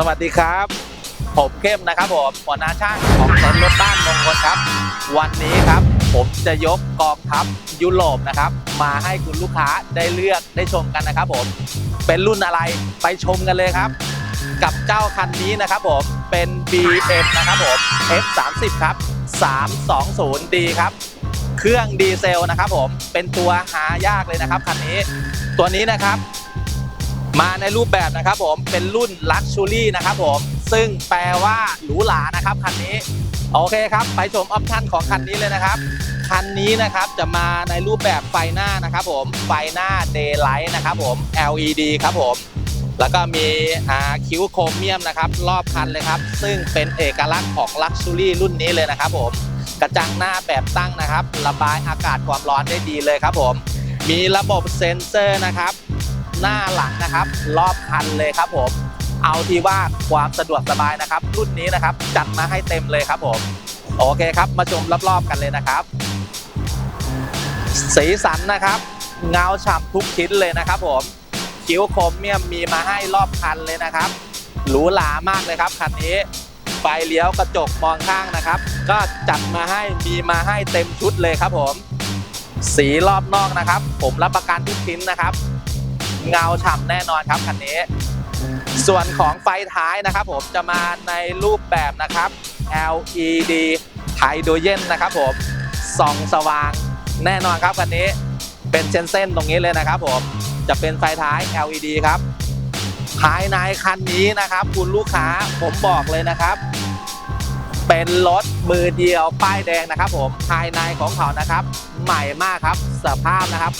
สวัสดีครับ ผมเข้มนะครับผมหัวหน้าช่างของเต็นท์รถบ้านมงคลครับ วันนี้ครับผมจะยกกองทัพยุโรปนะครับ มาให้คุณลูกค้าได้เลือกได้ชมกันนะครับผม เป็นรุ่นอะไรไปชมกันเลยครับ กับเจ้าคันนี้นะครับผม เป็น BM นะครับผม F30 ครับ 320D ครับ เครื่องดีเซลนะครับผมเป็นตัวหายากเลยนะครับคันนี้ ตัวนี้นะครับ มาในรูปแบบนะครับผมเป็นรุ่น Luxury นะครับผมซึ่งแปลว่าหรูหรานะครับคันนี้ โอเคครับ ไปชมออปชั่นของคันนี้เลยนะครับ คันนี้นะครับจะมาในรูปแบบไฟหน้านะครับผมไฟหน้า Daylight นะครับผม LED ครับผมแล้วก็มีคิ้วโครเมียมนะครับรอบคันเลยครับ ซึ่งเป็นเอกลักษณ์ของ Luxury รุ่นนี้เลยนะครับผมกระจังหน้าแบบตั้งนะครับ ระบายอากาศความร้อนได้ดีเลยครับผม มีระบบเซ็นเซอร์นะครับ หน้าหลังนะครับ รอบคันเลยครับผม เอาที่ว่าความสะดวกสบายนะครับ รุ่นนี้นะครับ จัดมาให้เต็มเลยครับผม โอเคครับ มาชมรอบๆกันเลยนะครับ สีสันนะครับ เงาฉ่ำทุกชิ้นเลยนะครับผมคิ้วครเมียมมีมาให้รอบคันเลยนะครับหรูหรามากเลยครับคันนี้ไฟเลี้ยวกระจกมองข้างนะครับ ก็จัดมาให้มีมาให้เต็มชุดเลยครับผม สีรอบนอกนะครับ ผมรับประกันทุกชิ้นนะครับ เงาฉ่ำแน่นอนครับคันนี้ ส่วนของไฟท้ายนะครับผมจะมาในรูปแบบนะครับ LED ไฮโดรเจนนะครับผมส่องสว่างแน่นอนครับคันนี้เป็นเส้นเส้นตรงนี้เลยนะครับผมจะเป็นไฟท้าย LED ครับ ภายในคันนี้นะครับ คุณลูกค้าผมบอกเลยนะครับ เป็นรถ มือเดียวป้ายแดงนะครับผมภายในของเขานะครับ ใหม่มากครับสภาพนะครับ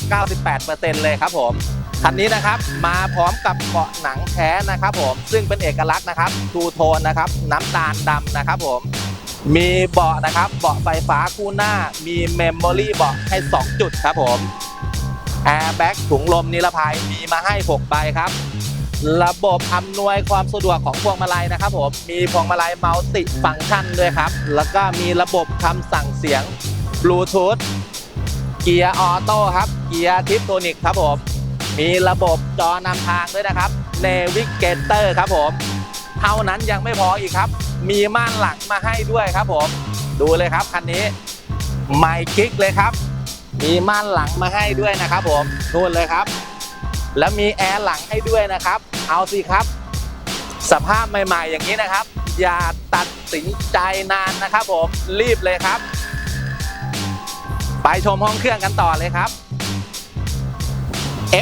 98%เลยครับผมคันนี้นะครับมาพร้อมกับเบาะหนังแท้นะครับผมซึ่งเป็นเอกลักษณ์นะครับทูโทนนะครับน้ำตาลดำนะครับผมมีเบาะนะครับเบาะไฟฟ้าคู่หน้ามีเมมโมรี่เบาะให้ 2 จุดครับผมแอร์แบ็กถุงลมนิรภัยมีมาให้ 6 ใบครับ ระบบอำนวยความสะดวกของพวงมาลัยนะครับผม มีพวงมาลัยมัลติฟังก์ชันด้วยครับ แล้วก็มีระบบคำสั่งเสียงบลูทูธ เกียร์ออโต้ครับ เกียร์ทิปโทนิกครับผม มีระบบจอนำทางด้วยนะครับ Navigator ครับผม เท่านั้นยังไม่พออีกครับ มีม่านหลังมาให้ด้วยครับผม ดูเลยครับคันนี้ไมค์คลิกเลยครับ มีม่านหลังมาให้ด้วยนะครับผมนู่นเลยครับแล้วมีแอร์หลังให้ด้วยนะครับ เอาสิครับ สภาพใหม่ๆ อย่างนี้นะครับ อย่าตัดสินใจนานนะครับผมรีบเลยครับ ไปชมห้องเครื่องกันต่อเลยครับ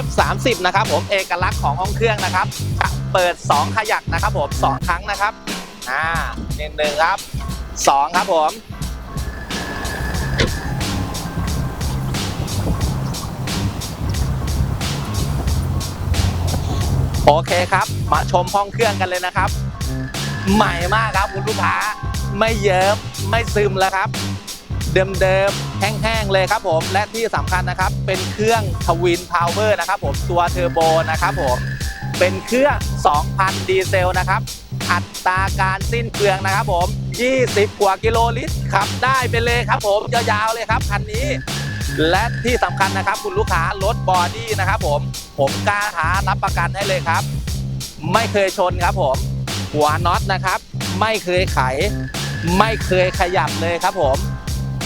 F30 นะครับผมเอกลักษณ์ของห้องเครื่องนะครับจะเปิด 2 ขยักนะครับผม 2 ครั้งนะครับอ่าหนึ่งหนึ่งครับ 2 ครับผม โอเคครับ มาชมห้องเครื่องกันเลยนะครับ ใหม่มากครับคุณลูกค้า ไม่เยิ้มไม่ซึมแล้วครับ เดิมๆแห้งๆเลยครับผม และที่สำคัญนะครับ เป็นเครื่องทวินพาวเวอร์นะครับผมตัวเทอร์โบนะครับผมเป็นเครื่อง 2,000 ดีเซลนะครับ อัตราการสิ้นเปลืองนะครับผม 20 กว่ากิโลลิตรขับได้ไปเลยครับผมยาวๆเลยครับคันนี้ และที่สำคัญนะครับคุณลูกค้ารถบอดี้นะครับผมผมกล้าท้ารับประกันให้เลยครับ ไม่เคยชนครับผมหัวน็อตนะครับ ไม่เคยไข ไม่เคยขยับเลยครับผม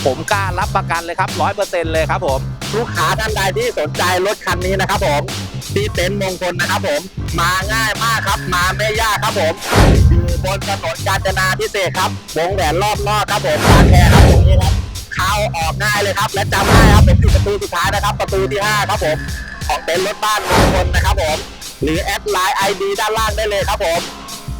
ผมกล้ารับประกันเลยครับร้อยเปอร์เซ็นต์เลยครับผมลูกค้าท่านใดที่สนใจรถคันนี้นะครับผมที่เต็นท์มงคลนะครับผมมาง่ายมากครับ มาไม่ยากครับผมอยู่บนถนนกาญจนาพิเศษครับวงแหวนรอบนอกครับผมบาแคครับตรงนี้ครับ อกง่ายเลยครับ และจำง่ายครับผมอยู่ประตูสุดท้ายนะครับ ประตูที่ห้าครับผม ของเต็นท์รถบ้านมงคลนะครับผม หรือแอดไลน์ไอดีด้านล่างได้เลยครับผม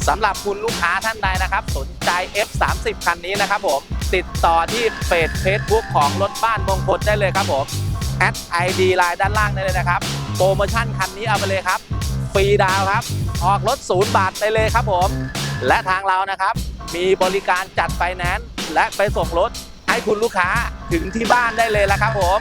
สำหรับคุณลูกค้าท่านใดนะครับ สนใจ F30 คันนี้นะครับผม ติดต่อที่เพจ Facebook ของรถบ้านมงคลได้เลยครับผมแอดไอดีไลน์ด้านล่างได้เลยนะครับ โปรโมชั่นคันนี้เอาไปเลยครับฟรีดาวครับ ออกรถศูนย์บาทไปเลยครับผม และทางเรานะครับ มีบริการจัดไฟแนนซ์และไปส่งรถ ให้คุณลูกค้าถึงที่บ้านได้เลยละครับผม